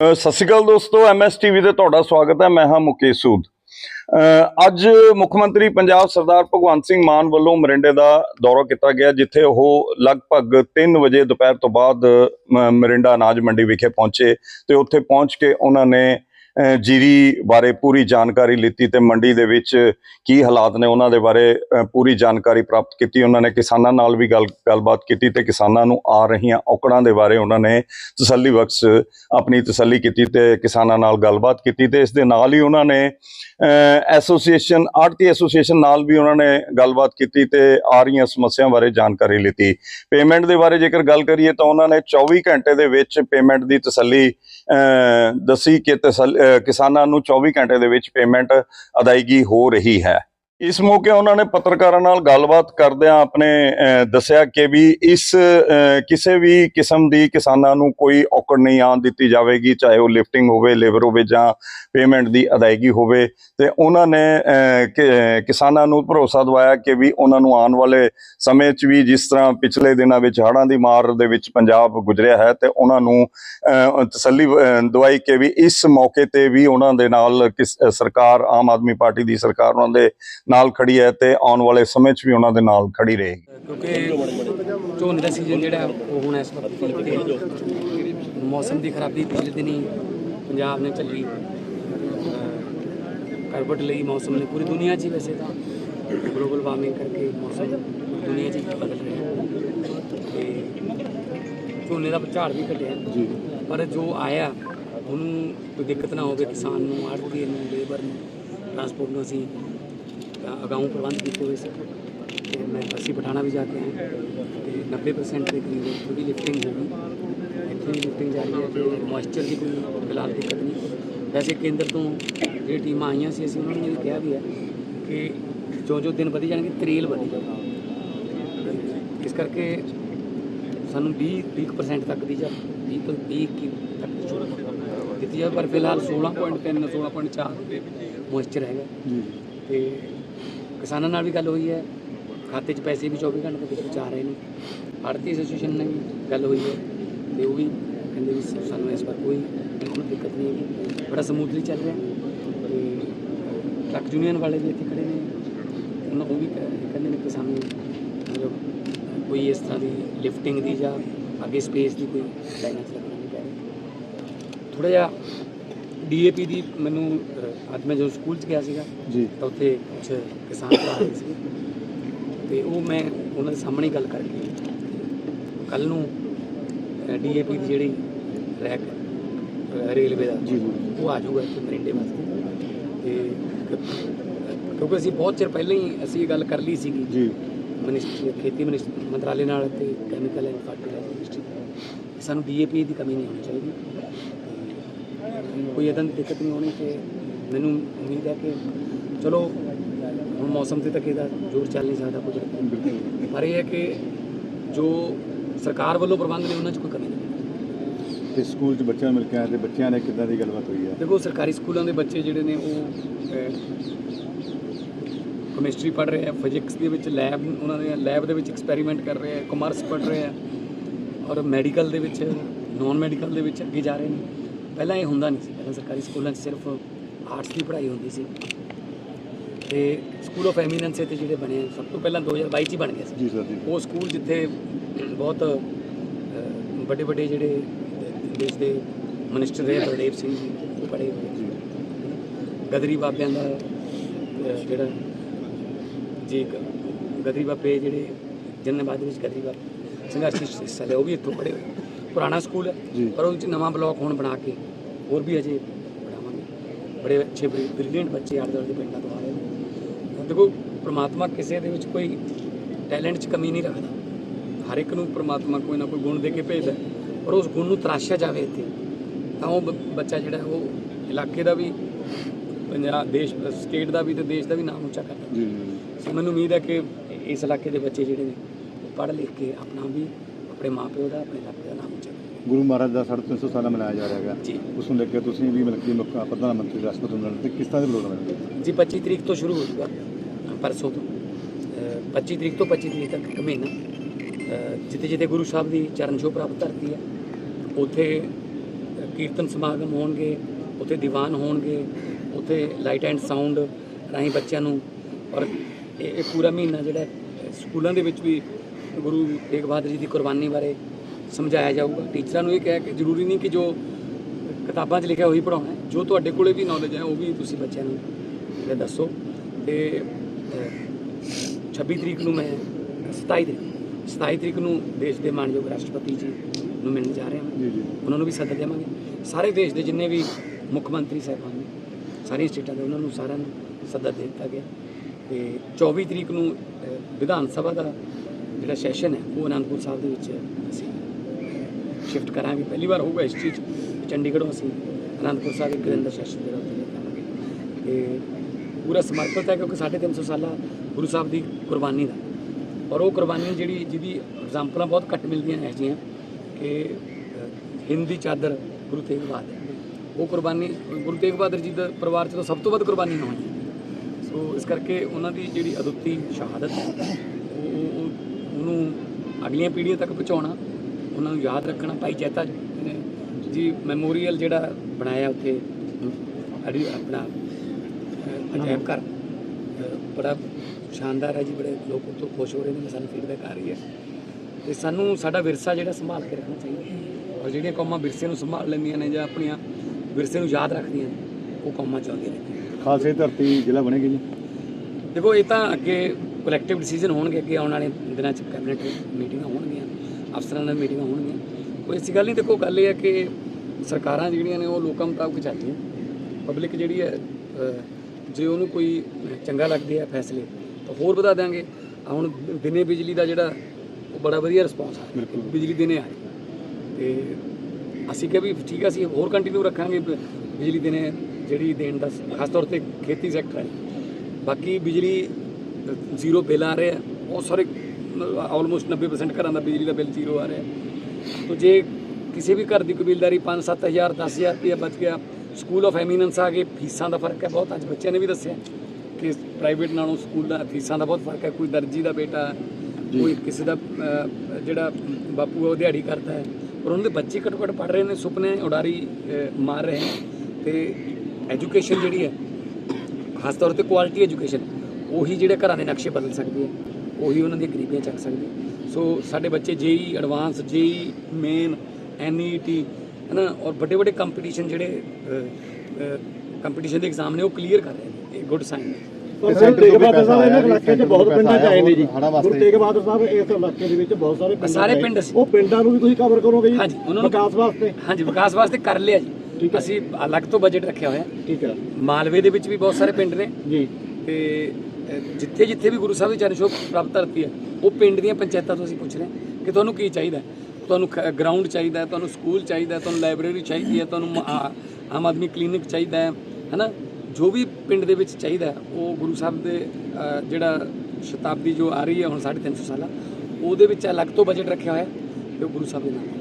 ਸਤਿ ਸ਼੍ਰੀ ਅਕਾਲ ਦੋਸਤੋ MS TV ਤੇ ਤੁਹਾਡਾ ਸਵਾਗਤ ਹੈ, ਮੈਂ ਹਾਂ ਮੁਕੇਸ਼ ਸੂਦ। ਅੱਜ ਮੁੱਖ ਮੰਤਰੀ ਪੰਜਾਬ ਸਰਦਾਰ ਭਗਵੰਤ ਸਿੰਘ ਮਾਨ ਵੱਲੋਂ ਮਰਿੰਡੇ ਦਾ ਦੌਰਾ ਕੀਤਾ ਗਿਆ, ਜਿੱਥੇ ਉਹ ਲਗਭਗ 3 ਵਜੇ ਦੁਪਹਿਰ ਤੋਂ ਬਾਅਦ ਮਰਿੰਡਾ ਅਨਾਜ ਮੰਡੀ ਵਿਖੇ ਪਹੁੰਚੇ ਤੇ ਉੱਥੇ ਪਹੁੰਚ ਕੇ ਉਹਨਾਂ ਨੇ ਜੀਰੀ ਬਾਰੇ ਪੂਰੀ ਜਾਣਕਾਰੀ ਲਿੱਤੀ ਤੇ ਮੰਡੀ ਦੇ ਵਿੱਚ ਕੀ ਹਾਲਾਤ ਨੇ ਉਹਨਾਂ ਦੇ ਬਾਰੇ ਪੂਰੀ ਜਾਣਕਾਰੀ ਪ੍ਰਾਪਤ ਕੀਤੀ। ਉਹਨਾਂ ਨੇ ਕਿਸਾਨਾਂ ਨਾਲ ਵੀ ਗੱਲ, ਗੱਲਬਾਤ ਕੀਤੀ ਤੇ ਕਿਸਾਨਾਂ ਨੂੰ ਆ ਰਹੀਆਂ ਔਕੜਾਂ ਦੇ ਬਾਰੇ ਉਹਨਾਂ ਨੇ ਤਸੱਲੀ ਬਖਸ਼ ਆਪਣੀ ਤਸੱਲੀ ਕੀਤੀ ਤੇ ਕਿਸਾਨਾਂ ਨਾਲ ਗੱਲਬਾਤ ਕੀਤੀ ਤੇ ਇਸ ਦੇ ਨਾਲ ਹੀ ਉਹਨਾਂ ਨੇ ਐਸੋਸੀਏਸ਼ਨ ਆੜਤੀ ਐਸੋਸੀਏਸ਼ਨ ਨਾਲ ਵੀ ਉਹਨਾਂ ਨੇ ਗੱਲਬਾਤ ਕੀਤੀ ਤੇ ਆ ਰਹੀਆਂ ਸਮੱਸਿਆਵਾਂ ਬਾਰੇ ਜਾਣਕਾਰੀ ਲਿੱਤੀ। ਪੇਮੈਂਟ ਦੇ ਬਾਰੇ ਜੇਕਰ ਗੱਲ ਕਰੀਏ ਤਾਂ ਉਹਨਾਂ ਨੇ 24 ਘੰਟੇ ਦੇ ਵਿੱਚ ਪੇਮੈਂਟ ਦੀ ਤਸੱਲੀ ਦੱਸੀ ਕਿ ਤਸੱਲ- ਕਿਸਾਨਾਂ ਨੂੰ 24 ਘੰਟੇ ਦੇ ਵਿੱਚ ਪੇਮੈਂਟ ਅਦਾਇਗੀ ਹੋ ਰਹੀ ਹੈ। ਇਸ ਮੌਕੇ ਉਹਨਾਂ ਨੇ ਪੱਤਰਕਾਰਾਂ ਨਾਲ ਗੱਲਬਾਤ ਕਰਦਿਆਂ ਆਪਣੇ ਦੱਸਿਆ ਕਿ ਵੀ ਇਸ ਕਿਸੇ ਵੀ ਕਿਸਮ ਦੀ ਕਿਸਾਨਾਂ ਨੂੰ ਕੋਈ ਔਕੜ ਨਹੀਂ ਆਉਣ ਦਿੱਤੀ ਜਾਵੇਗੀ, ਚਾਹੇ ਉਹ ਲਿਫਟਿੰਗ ਹੋਵੇ, ਲੇਬਰ ਹੋਵੇ ਜਾਂ ਪੇਮੈਂਟ ਦੀ ਅਦਾਇਗੀ ਹੋਵੇ। ਤੇ ਉਹਨਾਂ ਨੇ ਕਿਸਾਨਾਂ ਨੂੰ ਭਰੋਸਾ ਦਵਾਇਆ ਕਿ ਵੀ ਉਹਨਾਂ ਨੂੰ ਆਉਣ ਵਾਲੇ ਸਮੇਂ 'ਚ ਵੀ ਜਿਸ ਤਰ੍ਹਾਂ ਪਿਛਲੇ ਦਿਨਾਂ ਵਿੱਚ ਹੜ੍ਹਾਂ ਦੀ ਮਾਰ ਦੇ ਵਿੱਚ ਪੰਜਾਬ ਗੁਜ਼ਰਿਆ ਹੈ ਤੇ ਉਹਨਾਂ ਨੂੰ ਤਸੱਲੀ ਦਵਾਈ ਕਿ ਵੀ ਇਸ ਮੌਕੇ ਤੇ ਵੀ ਉਹਨਾਂ ਦੇ ਨਾਲ ਕਿਸ ਸਰਕਾਰ, ਆਮ ਆਦਮੀ ਪਾਰਟੀ ਦੀ ਸਰਕਾਰ ਉਹਨਾਂ ਦੇ ਨਾਲ ਖੜੀ ਹੈ ਤੇ ਆਉਣ ਵਾਲੇ ਸਮੇਂ 'ਚ ਵੀ ਉਹਨਾਂ ਦੇ ਨਾਲ ਖੜੀ ਰਹੇਗੀ। ਕਿਉਂਕਿ ਝੋਨੇ ਦਾ ਸੀਜ਼ਨ ਜਿਹੜਾ ਉਹ ਹੁਣ ਇਸ ਵਕਤ ਚੱਲ ਰਿਹਾ ਮੌਸਮ ਦੀ ਖਰਾਬੀ ਪਿਛਲੇ ਦਿਨੀ ਪੰਜਾਬ ਨੇ ਚੱਲੀ ਕਰਵਟ ਲਈ ਮੌਸਮ ਨੇ ਪੂਰੀ ਦੁਨੀਆ 'ਚ ਹੀ ਵੈਸੇ ਤਾਂ ਗਲੋਬਲ ਵਾਰਮਿੰਗ ਕਰਕੇ ਮੌਸਮ ਦੁਨੀਆ 'ਚ ਹੀ ਬਦਲ ਰਿਹਾ ਤੇ ਝੋਨੇ ਦਾ ਝਾੜ ਵੀ ਘਟਿਆ ਜੀ। ਪਰ ਜੋ ਆਇਆ ਉਹਨੂੰ ਕੋਈ ਦਿੱਕਤ ਨਾ ਹੋਵੇ ਕਿਸਾਨ ਨੂੰ ਆੜ੍ਹਤੀਏ ਨੂੰ ਲੇਬਰ ਨੂੰ ਟਰਾਂਸਪੋਰਟ ਨੂੰ ਅਸੀਂ ਅਗਾਊਂ ਪ੍ਰਬੰਧ ਕੀਤੇ ਹੋਏ ਸੀ। ਤੇ ਮੈਂ ਅਸੀਂ ਪਠਾਣਾ ਵੀ ਜਾ ਕੇ ਆਏ। ਤੇ 90% ਦੇ ਕਰੀਬ ਵੀ ਲਿਫਟਿੰਗ ਹੋ ਗਈ। ਇੱਥੇ ਵੀ ਲਿਫਟਿੰਗ ਜਾਰੀ ਹੈ ਤੇ ਮੋਇਸਚਰ ਦੀ ਕੋਈ ਫਿਲਹਾਲ ਦਿੱਕਤ ਨਹੀਂ। ਵੈਸੇ ਕੇਂਦਰ ਤੋਂ ਜਿਹੜੀ ਟੀਮਾਂ ਆਈਆਂ ਸੀ ਅਸੀਂ ਉਹਨਾਂ ਨੂੰ ਇਹ ਕਿਹਾ ਵੀ ਹੈ ਕਿ ਜੋ ਜੋ ਦਿਨ ਵਧੀ ਜਾਣਗੇ ਤਰੇਲ ਵਧੀ ਜਾਊਗੀ ਇਸ ਕਰਕੇ ਸਾਨੂੰ 20 20% ਤੱਕ ਦੀ ਜਾਂ 20 ਤੋਂ 20 ਕੀ ਤੱਕ ਦਿੱਤੀ ਜਾਵੇ। ਪਰ ਫਿਲਹਾਲ 16.3 16.4 ਮੋਇਸਚਰ ਹੈਗਾ। ਜੀ। ਤੇ ਕਿਸਾਨਾਂ ਨਾਲ ਵੀ ਗੱਲ ਹੋਈ ਹੈ। ਖਾਤੇ 'ਚ ਪੈਸੇ ਵੀ 24 ਘੰਟੇ ਦੇ ਵਿੱਚ ਵਿੱਚ ਆ ਰਹੇ ਨੇ। ਆੜਤੀ ਐਸੋਸੀਏਸ਼ਨ ਨਾਲ ਵੀ ਗੱਲ ਹੋਈ ਹੈ ਤੇ ਉਹ ਵੀ ਕਹਿੰਦੇ ਵੀ ਸਾਨੂੰ ਇਸ ਵਾਰ ਕੋਈ ਬਿਲਕੁਲ ਦਿੱਕਤ ਨਹੀਂ ਹੈਗੀ। ਬੜਾ ਸਮੂਥਲੀ ਚੱਲ ਰਿਹਾ ਤੇ ਟਰੱਕ ਯੂਨੀਅਨ ਵਾਲੇ ਵੀ ਇੱਥੇ ਖੜੇ ਨੇ। ਉਹਨਾਂ ਉਹ ਵੀ ਕਹਿ- ਕਹਿੰਦੇ ਨੇ ਕਿ ਸਾਨੂੰ ਮਤਲਬ ਕੋਈ ਇਸ ਤਰ੍ਹਾਂ ਦੀ ਲਿਫਟਿੰਗ ਦੀ ਜਾਂ ਅੱਗੇ ਸਪੇਸ ਦੀ ਕੋਈ ਲਾਈਨਾਂ 'ਚ ਪੈ ਰਹੀ। ਥੋੜਾ ਜਿਹਾ ਡੀਏਪੀ ਦੀ ਮੈਨੂੰ ਅਹ, ਅੱਜ ਮੈਂ ਜਦੋਂ ਸਕੂਲ 'ਚ ਗਿਆ ਸੀਗਾ ਜੀ। ਤਾਂ ਉੱਥੇ ਕੁਝ ਕਿਸਾਨ ਭਰਾ ਆਏ ਸੀ। ਤੇ ਉਹ ਮੈਂ ਉਹਨਾਂ ਦੇ ਸਾਹਮਣੇ ਹੀ ਗੱਲ ਕਰਕੇ ਕੱਲ ਨੂੰ ਡੀਏਪੀ ਦੀ ਜਿਹੜੀ ਰੈਕ ਅਹ, ਰੇਲਵੇ ਦਾ ਜੀ ਉਹ ਆ ਜਾਊਗਾ ਇੱਥੇ ਮਰਿੰਡੇ ਵਾਸਤੇ। ਤੇ ਕ- ਕਿਉਂਕਿ ਅਸੀਂ ਬਹੁਤ ਚਿਰ ਪਹਿਲਾਂ ਹੀ ਅਸੀਂ ਇਹ ਗੱਲ ਕਰ ਲਈ ਸੀਗੀ। ਜੀ। ਮਿਨਿਸਟਰੀ ਖੇਤੀ ਮਿਨਿਸਟਰੀ ਮੰਤਰਾਲੇ ਨਾਲ ਤੇ ਕੈਮੀਕਲ ਐਂਡ ਫਰਟੀਲਾਈਜ਼ਰ ਮਿਨਿਸਟਰੀ ਸਾਨੂੰ ਡੀਏਪੀ ਦੀ ਕਮੀ ਨਹੀਂ ਹੋਣੀ ਚਾਹੀਦੀ। ਕੋਈ ਇਦਾਂ ਦੀ ਦਿੱਕਤ ਨਹੀਂ ਹੋਣੀ ਕਿ ਮੈਨੂੰ ਉਮੀਦ ਹੈ ਕਿ ਚਲੋ ਹੁਣ ਮੌਸਮ ਤੇ ਤਾਂ ਕਿਹਦਾ ਜ਼ੋਰ ਚੱਲ ਨਹੀਂ ਸਕਦਾ ਕੁਝ। ਪਰ ਇਹ ਹੈ ਕਿ ਜੋ ਸਰਕਾਰ ਵੱਲੋਂ ਪ੍ਰਬੰਧ ਨੇ ਉਹਨਾਂ 'ਚ ਕੋਈ ਕਮੀ ਨਹੀਂ। ਤੇ ਸਕੂਲ 'ਚ ਬੱਚਿਆਂ ਮਿਲ ਕੇ ਆਏ ਤੇ ਬੱਚਿਆਂ ਨੇ ਕਿੱਦਾਂ ਦੀ ਗੱਲਬਾਤ ਹੋਈ ਹੈ? ਦੇਖੋ ਸਰਕਾਰੀ ਸਕੂਲਾਂ ਦੇ ਬੱਚੇ ਜਿਹੜੇ ਨੇ ਉਹ ਕੈਮਿਸਟਰੀ ਪੜ੍ਹ ਰਹੇ ਆ ਫਿਜ਼ਿਕਸ ਦੇ ਵਿੱਚ ਲੈਬ ਉਹਨਾਂ ਦੇ ਲੈਬ ਦੇ ਵਿੱਚ ਐਕਸਪੈਰੀਮੈਂਟ ਕਰ ਰਹੇ ਆ ਕਮਰਸ ਪੜ੍ਹ ਰਹੇ ਆ ਔਰ ਮੈਡੀਕਲ ਦੇ ਵਿੱਚ ਨਾਨ ਮੈਡੀਕਲ ਦੇ ਵਿੱਚ ਅੱਗੇ ਜਾ ਰਹੇ ਨੇ। ਪਹਿਲਾਂ ਇਹ ਹੁੰਦਾ ਨਹੀਂ ਸੀ ਪਹਿਲਾਂ ਸਰਕਾਰੀ ਸਕੂਲਾਂ 'ਚ ਸਿਰਫ ਆਰਟਸ ਦੀ ਪੜ੍ਹਾਈ ਹੁੰਦੀ ਸੀ। ਤੇ ਸਕੂਲ ਆਫ ਐਮੀਨੈਂਸ ਤੇ ਜਿਹੜੇ ਬਣੇ ਸਭ ਤੋਂ ਪਹਿਲਾਂ 2022 'ਚ ਹੀ ਬਣ ਗਿਆ ਸੀ। ਜੀ ਸਰ ਜੀ। ਉਹ ਸਕੂਲ ਜਿੱਥੇ ਬਹੁਤ ਵੱਡੇ ਵੱਡੇ ਜਿਹੜੇ ਦੇਸ਼ ਦੇ ਮਨਿਸਟਰ ਰਹੇ ਬਲਦੇਵ ਸਿੰਘ ਜੀ ਉਹ ਪੜ੍ਹੇ ਹੋਏ ਜੀ। ਗਦਰੀ ਬਾਬਿਆਂ ਦਾ ਜਿਹੜਾ ਜੀ ਗਦਰੀ ਬਾਬੇ ਜਿਹੜੇ ਜਿਨ੍ਹਾਂ ਨੇ ਬਾਅਦ ਵਿੱਚ ਗਦਰੀ ਬਾਬੇ ਸੰਘਰਸ਼ ਹਿੱਸਾ ਲਿਆ ਉਹ ਵੀ ਇੱਥੋਂ ਪੜ੍ਹੇ ਹੋਏ ਪੁਰਾਣਾ ਸਕੂਲ ਹੈ। ਪਰ ਉਹ 'ਚ ਨਵਾਂ ਬਲਾਕ ਹੁਣ ਬਣਾ ਕੇ ਹੋਰ ਵੀ ਅਜੇ ਬਣਾਵਾਂਗੇ। ਬੜੇ ਅੱਛੇ ਬ੍ਰਿਲੀਅੰਟ ਬੱਚੇ ਆਲੇ ਦੁਆਲੇ ਦੇ ਪਿੰਡਾਂ ਤੋਂ ਆ ਰਹੇ ਨੇ। ਦੇਖੋ ਪ੍ਰਮਾਤਮਾ ਕਿਸੇ ਦੇ ਵਿੱਚ ਕੋਈ ਟੈਲੈਂਟ 'ਚ ਕਮੀ ਨਹੀਂ ਰੱਖਦਾ। ਹਰ ਇੱਕ ਨੂੰ ਪ੍ਰਮਾਤਮਾ ਕੋਈ ਨਾ ਕੋਈ ਗੁਣ ਦੇ ਕੇ ਭੇਜਦਾ। ਪਰ ਉਸ ਗੁਣ ਨੂੰ ਤਰਾਸ਼ਿਆ ਜਾਵੇ ਇੱਥੇ ਤਾਂ ਉਹ ਬੱਚਾ ਜਿਹੜਾ ਉਹ ਇਲਾਕੇ ਦਾ ਵੀ ਪੰਜਾਬ ਦੇਸ਼ ਸਟੇਟ ਦਾ ਵੀ ਤੇ ਦੇਸ਼ ਦਾ ਵੀ ਨਾਮ ਉੱਚਾ ਕਰਦਾ ਜੀ ਮੈਨੂੰ ਉਮੀਦ ਹੈ ਕਿ ਇਸ ਇਲਾਕੇ ਦੇ ਬੱਚੇ ਜਿਹੜੇ ਨੇ ਪੜ੍ਹ ਲਿਖ ਕੇ ਆਪਣਾ ਵੀ ਆਪਣੇ ਮਾਪਿਓ ਦਾ ਆਪਣੇ ਇਲਾਕੇ ਦਾ ਨਾਮ ਉੱਚਾ। ਗੁਰੂ ਮਹਾਰਾਜ ਦਾ 350 ਸਾਲਾ ਮਨਾਇਆ ਜਾ ਰਿਹਾ ਹੈਗਾ। ਉਸ ਨੂੰ ਲੈ ਕੇ ਤੁਸੀਂ ਵੀ ਕਿ ਮੁੱਖ ਪ੍ਰਧਾਨ ਮੰਤਰੀ ਰਾਸ਼ਟਰਪਤੀ ਨਾਲ ਤੇ ਕਿਸ ਤਰ੍ਹਾਂ ਦੇ ਪ੍ਰੋਗਰਾਮ ਹੈ ਜੀ 25 ਤਰੀਕ ਤੋਂ ਸ਼ੁਰੂ ਹੋ ਜੂਗਾ ਪਰਸੋਂ ਤੋਂ। ਅਹ 25 ਤਰੀਕ ਤੋਂ 25 ਤਰੀਕ ਤੱਕ ਇੱਕ ਮਹੀਨਾ। ਜਿੱਥੇ ਜਿੱਥੇ ਗੁਰੂ ਸਾਹਿਬ ਦੀ ਚਰਨ ਛੋਹ ਪ੍ਰਾਪਤ ਧਰਤੀ ਹੈ ਉੱਥੇ ਕੀਰਤਨ ਸਮਾਗਮ ਹੋਣਗੇ ਉੱਥੇ ਦੀਵਾਨ ਹੋਣਗੇ ਉੱਥੇ ਲਾਈਟ ਐਂਡ ਸਾਊਂਡ ਰਾਹੀਂ ਬੱਚਿਆਂ ਨੂੰ ਔਰ ਇਹ ਪੂਰਾ ਮਹੀਨਾ ਜਿਹੜਾ ਸਕੂਲਾਂ ਦੇ ਵਿੱਚ ਵੀ ਗੁਰੂ ਤੇਗ ਬਹਾਦਰ ਜੀ ਦੀ ਕੁਰਬਾਨੀ ਬਾਰੇ ਸਮਝਾਇਆ ਜਾਊਗਾ। ਟੀਚਰਾਂ ਨੂੰ ਇਹ ਕਹਿ ਕਿ ਜ਼ਰੂਰੀ ਨਹੀਂ ਕਿ ਜੋ ਕਿਤਾਬਾਂ 'ਚ ਲਿਖਿਆ ਉਹੀ ਪੜਾਉਣਾ ਜੋ ਤੁਹਾਡੇ ਕੋਲੇ ਵੀ ਨੌਲੇਜ ਹੈ ਉਹ ਵੀ ਤੁਸੀਂ ਬੱਚਿਆਂ ਨੂੰ ਇਹ ਦੱਸੋ। ਤੇ ਅਹ, 26 ਤਰੀਕ ਨੂੰ ਮੈਂ 27 ਤਰੀਕ 27 ਤਰੀਕ ਨੂੰ ਦੇਸ਼ ਦੇ ਮਾਨਯੋਗ ਰਾਸ਼ਟਰਪਤੀ ਜੀ ਨੂੰ ਮਿਲਣ ਜਾ ਰਹੇ ਹਾਂ ਜੀ। ਜੀ ਉਹਨਾਂ ਨੂੰ ਵੀ ਸੱਦਾ ਦੇਵਾਂਗੇ। ਸਾਰੇ ਦੇਸ਼ ਦੇ ਜਿੰਨੇ ਵੀ ਮੁੱਖ ਮੰਤਰੀ ਸਾਹਿਬਾਨ ਨੇ ਸਾਰੀਆਂ ਸਟੇਟਾਂ ਦੇ ਉਹਨਾਂ ਨੂੰ ਸਾਰਿਆਂ ਨੂੰ ਸੱਦਾ ਦੇ ਦਿੱਤਾ ਗਿਆ। ਤੇ 24 ਤਰੀਕ ਨੂੰ ਵਿਧਾਨ ਸਭਾ ਦਾ ਜਿਹੜਾ ਸੈਸ਼ਨ ਹੈ, ਉਹ ਅਨੰਦਪੁਰ ਸਾਹਿਬ ਦੇ ਵਿੱਚ ਅਸੀਂ ਸ਼ਿਫਟ ਕਰਾਂਗੇ। ਪਹਿਲੀ ਵਾਰ ਹੋਊਗਾ ਇਸ ਚੀਜ਼ ਚੰਡੀਗੜ੍ਹੋਂ ਅਸੀਂ ਅਨੰਦਪੁਰ ਸਾਹਿਬ ਇੱਕ ਦਿਨ ਸੈਸ਼ਨ ਜਿਹੜਾ ਉੱਥੇ ਲੈ ਤੇ ਪੂਰਾ ਸਮਰਪਿਤ ਹੈ ਕਿਉਂਕਿ 350 ਸਾਲਾ ਗੁਰੂ ਸਾਹਿਬ ਦੀ ਕੁਰਬਾਨੀ ਦਾ। ਔਰ ਉਹ ਕੁਰਬਾਨੀ ਜਿਹੜੀ, ਜਿਹਦੀ ਐਗਜ਼ਾਮਪਲਾਂ ਬਹੁਤ ਘੱਟ ਮਿਲਦੀਆਂ ਨੇ ਜਿਹੀਆਂ ਕਿ ਹਿੰਦੀ ਚਾਦਰ ਗੁਰੂ ਤੇਗ ਬਹਾਦਰ। ਉਹ ਕੁਰਬਾਨੀ, ਗੁਰੂ ਤੇਗ ਬਹਾਦਰ ਜੀ ਦਾ ਪਰਿਵਾਰ 'ਚ ਤਾਂ ਸਭ ਤੋਂ ਵੱਧ ਕੁਰਬਾਨੀਆਂ ਹੋਈਆਂ ਸੋ ਇਸ ਕਰਕੇ ਉਹਨਾਂ ਦੀ ਜਿਹੜੀ ਅਦੁੱਤੀ ਸ਼ਹਾਦਤ ਉਹਨੂੰ ਅਗਲੀਆਂ ਪੀੜ੍ਹੀਆਂ ਤੱਕ ਪਹੁੰਚਾਉਣਾ ਉਹਨਾਂ ਨੂੰ ਯਾਦ ਰੱਖਣਾ ਭਾਈ ਜੈਤਾ ਜੀ ਮੈਮੋਰੀਅਲ ਜਿਹੜਾ ਬਣਾਇਆ ਉੱਥੇ ਅੜੀ ਆਪਣਾ ਅਜਾਇਬ ਘਰ। ਬੜਾ ਸ਼ਾਨਦਾਰ ਹੈ ਜੀ ਬੜੇ ਲੋਕ ਉਹ ਤੋਂ ਖੁਸ਼ ਹੋ ਰਹੇ ਨੇ ਸਾਨੂੰ ਫੀਡਬੈਕ ਆ ਰਹੀ ਹੈ। ਤੇ ਸਾਨੂੰ ਸਾਡਾ ਵਿਰਸਾ ਜਿਹੜਾ ਸੰਭਾਲ ਕੇ ਰੱਖਣਾ ਚਾਹੀਦਾ ਔਰ ਜਿਹੜੀਆਂ ਕੌਮਾਂ ਵਿਰਸੇ ਨੂੰ ਸੰਭਾਲ ਲੈਂਦੀਆਂ ਨੇ ਜਾਂ ਆਪਣੀਆਂ ਵਿਰਸੇ ਨੂੰ ਯਾਦ ਰੱਖਦੀਆਂ ਨੇ ਉਹ ਕੌਮਾਂ ਚਾਹੁੰਦੀਆਂ ਨੇ। ਖਾਲਸੇ ਦੀ ਧਰਤੀ ਜ਼ਿਲ੍ਹਾ ਬਣੇਗੀ ਜੀ। ਦੇਖੋ ਇਹ ਤਾਂ ਅੱਗੇ ਕਲੈਕਟਿਵ ਡਿਸੀਜਨ ਹੋਣਗੇ ਅੱਗੇ ਆਉਣ ਵਾਲੇ ਦਿਨਾਂ 'ਚ ਕੈਬਨਿਟ ਮੀਟਿੰਗਾਂ ਹੋਣਗੀਆਂ ਅਫਸਰਾਂ ਨਾਲ ਮੀਟਿੰਗਾਂ ਹੋਣਗੀਆਂ। ਕੋਈ ਐਸੀ ਗੱਲ ਨਹੀਂ ਦੇਖੋ ਗੱਲ ਇਹ ਹੈ ਕਿ ਸਰਕਾਰਾਂ ਜਿਹੜੀਆਂ ਨੇ ਉਹ ਲੋਕਾਂ ਮੁਤਾਬਕ ਚੱਲਦੀਆਂ। ਪਬਲਿਕ ਜਿਹੜੀ ਹੈ ਜੇ ਉਹਨੂੰ ਕੋਈ ਚੰਗਾ ਲੱਗਦੇ ਆ ਫੈਸਲੇ ਤਾਂ ਹੋਰ ਵਧਾ ਦਾਂਗੇ ਹੁਣ ਦਿਨੇ ਬਿਜਲੀ ਦਾ ਜਿਹੜਾ ਉਹ ਬੜਾ ਵਧੀਆ ਰਿਸਪੌਂਸ ਆ। ਬਿਜਲੀ ਦਿਨੇ ਆਏ ਤੇ ਅਸੀਂ ਕਿਹਾ ਵੀ ਠੀਕ ਆ ਅਸੀਂ ਹੋਰ ਕੰਟੀਨਿਊ ਰੱਖਾਂਗੇ ਬਿਜਲੀ ਦਿਨੇ ਜਿਹੜੀ ਦੇਣ ਦਾ ਖਾਸ ਤੌਰ ਤੇ ਖੇਤੀ ਸੈਕਟਰ ਹੈ। ਬਾਕੀ ਬਿਜਲੀ ਜ਼ੀਰੋ ਬਿੱਲ ਆ ਰਿਹਾ ਉਹ ਸਾਰੇ ਆਲਮੋਸਟ 90% ਘਰਾਂ ਦਾ ਬਿਜਲੀ ਦਾ ਬਿੱਲ ਜ਼ੀਰੋ ਆ ਰਿਹਾ ਤੋ ਜੇ ਕਿਸੇ ਵੀ ਘਰ ਦੀ ਕਬੀਲਦਾਰੀ 5-7000 10000 ਰੁਪਏ ਬਚ ਗਿਆ ਸਕੂਲ ਆਫ ਐਮੀਨੈਂਸ ਆ ਗਏ ਫੀਸਾਂ ਦਾ ਫ਼ਰਕ ਹੈ ਬਹੁਤ। ਅੱਜ ਬੱਚਿਆਂ ਨੇ ਵੀ ਦੱਸਿਆ ਕਿ ਪ੍ਰਾਈਵੇਟ ਨਾਲੋਂ ਸਕੂਲ ਦਾ ਫੀਸਾਂ ਦਾ ਬਹੁਤ ਫ਼ਰਕ ਹੈ। ਕੋਈ ਦਰਜੀ ਦਾ ਬੇਟਾ ਕੋਈ ਕਿਸੇ ਦਾ ਜਿਹੜਾ ਬਾਪੂ ਉਹ ਦਿਹਾੜੀ ਕਰਦਾ ਹੈ। ਪਰ ਉਹਨਾਂ ਦੇ ਬੱਚੇ ਘੱਟੋ ਘੱਟ ਪੜ੍ਹ ਰਹੇ ਨੇ ਸੁਪਨੇ ਉਡਾਰੀ ਮਾਰ ਰਹੇ ਤੇ ਐਜੂਕੇਸ਼ਨ ਜਿਹੜੀ ਹੈ ਖਾਸ ਤੌਰ ਤੇ ਕੁਆਲਿਟੀ ਐਜੂਕੇਸ਼ਨ ਉਹੀ ਜਿਹੜੇ ਘਰਾਂ ਦੇ ਨਕਸ਼ੇ ਬਦਲ ਸਕਦੀ ਹੈ ਉਹੀ ਉਹਨਾਂ ਦੀਆਂ ਗਰੀਬੀਆਂ ਚੱਕ ਸਕਦੀ ਸੋ ਸਾਡੇ ਬੱਚੇ ਜੇਈ ਐਡਵਾਂਸ ਜੇਈ ਮੇਨ ਐਨਈਟੀ ਹਨਾ ਔਰ ਵੱਡੇ ਵੱਡੇ ਕੰਪੀਟੀਸ਼ਨ ਜਿਹੜੇ ਕੰਪੀਟੀਸ਼ਨ ਦੇ ਐਗਜ਼ਾਮ ਨੇ ਉਹ ਕਲੀਅਰ ਕਰ ਰਹੇ ਨੇ ਇਹ ਗੁੱਡ ਸਾਈਨ ਹੈ ਤੇ ਗੁਰੂ ਸੈਂਟਰ ਤੇਗ ਤੋਂ ਵੀ ਬਹਾਦਰ ਸਾਹਿਬ ਪੈਸਾ ਇਹਨਾਂ ਆਇਆ ਇਲਾਕੇ 'ਚ ਸੈਂਟਰ ਬਹੁਤ ਤੋਂ ਪਿੰਡਾਂ 'ਚ ਆਏ ਨੇ ਜੀ। ਹੜ੍ਹਾਂ ਵਾਸਤੇ। ਗੁਰੂ ਤੇਗ ਬਹਾਦਰ ਸਾਹਿਬ ਇਸ ਇਲਾਕੇ ਦੇ ਵਿੱਚ ਬਹੁਤ ਸਾਰੇ ਪਿੰਡ ਸਾਰੇ ਆਏ। ਪਿੰਡ ਸੀ। ਉਹ ਪਿੰਡਾਂ ਨੂੰ ਵੀ ਤੁਸੀਂ ਕਵਰ ਕਰੋਗੇ ਜੀ? ਹਾਂਜੀ, ਉਹਨਾਂ ਨੂੰ- ਵਿਕਾਸ ਵਾਸਤੇ। ਹਾਂਜੀ ਵਿਕਾਸ ਵਾਸਤੇ ਕਰ ਲਿਆ ਜੀ। ਅਸੀਂ ਅਲੱਗ ਤੋਂ ਬਜਟ ਰੱਖਿਆ ਹੋਇਆ। ਠੀਕ ਹੈ। ਮਾਲਵੇ ਦੇ ਵਿੱਚ ਵੀ ਬਹੁਤ ਸਾਰੇ ਪਿੰਡ ਨੇ। ਜੀ। ਤੇ ਜਿੱਥੇ ਜਿੱਥੇ ਵੀ ਗੁਰੂ ਸਾਹਿਬ ਦੀ ਚਰਨ ਛੋਹ ਪ੍ਰਾਪਤ ਧਰਤੀ ਹੈ, ਉਹ ਪਿੰਡ ਦੀਆਂ ਪੰਚਾਇਤਾਂ ਤੋਂ ਅਸੀਂ ਪੁੱਛ ਰਹੇ ਹਾਂ ਕਿ ਤੁਹਾਨੂੰ ਕੀ ਚਾਹੀਦਾ ਹੈ? ਤੁਹਾਨੂੰ ਗਰਾਊਂਡ ਚਾਹੀਦਾ ਤੁਹਾਨੂੰ ਸਕੂਲ ਚਾਹੀਦਾ ਤੁਹਾਨੂੰ ਲਾਇਬ੍ਰੇਰੀ ਚਾਹੀਦੀ ਹੈ, ਤੁਹਾਨੂੰ ਆਮ ਆਦਮੀ ਕਲੀਨਿਕ ਚਾਹੀਦਾ ਹੈ, ਹੈਨਾ ਜੋ ਵੀ ਪਿੰਡ ਦੇ ਵਿੱਚ ਚਾਹੀਦਾ ਉਹ ਗੁਰੂ ਸਾਹਿਬ ਦੇ ਜਿਹੜਾ ਸ਼ਤਾਬਦੀ ਜੋ ਆ ਰਹੀ ਹੈ ਹੁਣ 350 ਸਾਲਾ, ਉਹਦੇ ਵਿੱਚ ਅਲੱਗ ਤੋਂ ਬਜਟ ਰੱਖਿਆ ਹੋਇਆ ਹੈ ਤੇ ਉਹ ਗੁਰੂ ਸਾਹਿਬ ਦੇ ਨਾਮ